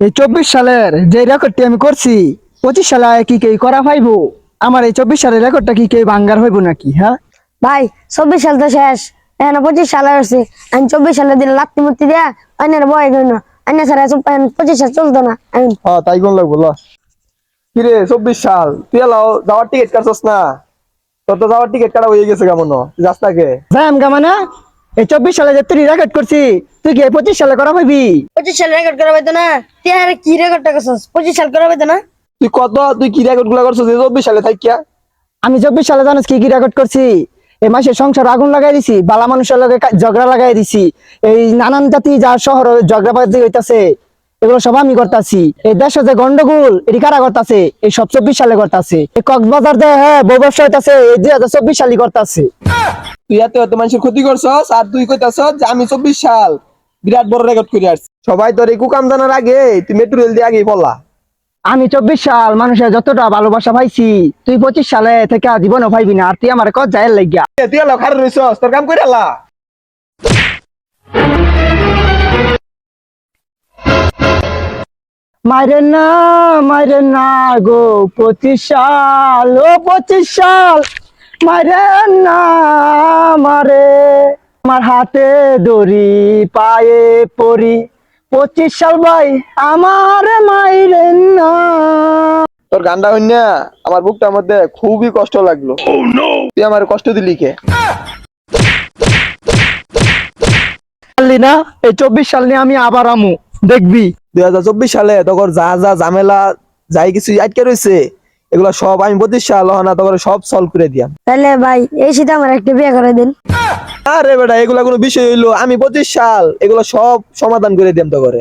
এই চব্বিশ সালের যে রেকর্ডটি আমি করছি পঁচিশ সালে কি কে করা পাইবো আমার এই চব্বিশ সালের রেকর্ডটা কি কে ভাঙ্গার হইব নাকি হ্যাঁ? ভাই চব্বিশ সাল তো শেষ। এখন পঁচিশ সালে আসছে আমি চব্বিশ সালের দিন লাত্তি মুত্তি দেয়া অন্যের বয় গেল অন্য ছাড়া পঁচিশ সাল চলতো না। আমি হ্যাঁ তাই কোন লাগবো কিরে চব্বিশ সাল তুই এলাও যাওয়ার টিকিট কাটছস না? তোর তো যাওয়ার টিকিট কাটা হয়ে গেছে কেমন? যাস নাকে যাই গা মানে এই চব্বিশ সালে যে তুই রেকর্ড করছি তুই কি পঁচিশ সালে করা পাইবি পঁচিশ সাল রেকর্ড করা পাইতো না। তুই আর কি রেকর্ডটা করছিস? পঁচিশ সাল করা পাইতো না? তুই কত তুই কি রেকর্ডগুলা করছস চব্বিশ সালে থাকিয়া আমি চব্বিশ সালে জানিস কি কি রেকর্ড করছি? এই মাসে সংসার আগুন লাগাই দিছি বালা মানুষের লগে ঝগড়া লাগাই দিছি। এই নানান জাতি যা শহর ঝগড়া বাজি হইতাছে এগুলো সব আমি করতাছি। এই দেশে যে গন্ডগোল এটি কারা করতাছে? এই সব চব্বিশ সালে করতাছে। এই কক্সবাজার যে হ্যাঁ বউ ব্যবসা হইতাছে এই দুই হাজার চব্বিশ সালে করতাছে। তুই এত এত মানুষের ক্ষতি করছস আর তুই কইতাছস যে আমি চব্বিশ সাল বিরাট বড় রেকর্ড করে আসছি। সবাই তোর এই কুকাম জানার আগে তুই মেট্রো রেল দিয়ে আগেই পড়লা আমি চব্বিশ সাল মানুষের যতটা ভালোবাসা পাইছি তুই পঁচিশ সালে থেকে জীবনও পাইবি না আর তুই আমার কত যায় লাগিয়া। তুই খারে রইছস তোর কাম করে আলা মাইরে না মাইরে না গো পঁচিশ সাল ও পঁচিশ সাল। মাইরে না মারে। আমার হাতে দড়ি পায়ে পরি পঁচিশ সাল ভাই আমার মাইরে না। তোর গানটা হইন না আমার বুকটার মধ্যে খুবই কষ্ট লাগল। তুই আমার কষ্ট দিলি কে? পারলি না এই চব্বিশ সাল নিয়ে আমি আবার আমু। দেখবি। দুই হাজার চব্বিশ সালে তখন যা যা ঝামেলা যাই কিছু আটকে রয়েছে এগুলো সব আমি পঁচিশ আল্লাহ না তোমার সব সলভ করে দিয়াম তাহলে ভাই এই শীতে আমার একটা বিয়ে করে দিন। আরে বেটা এগুলা কোনো বিষয় হইল আমি পঁচিশ সাল এগুলো সব সমাধান করে দিয়াম তো করে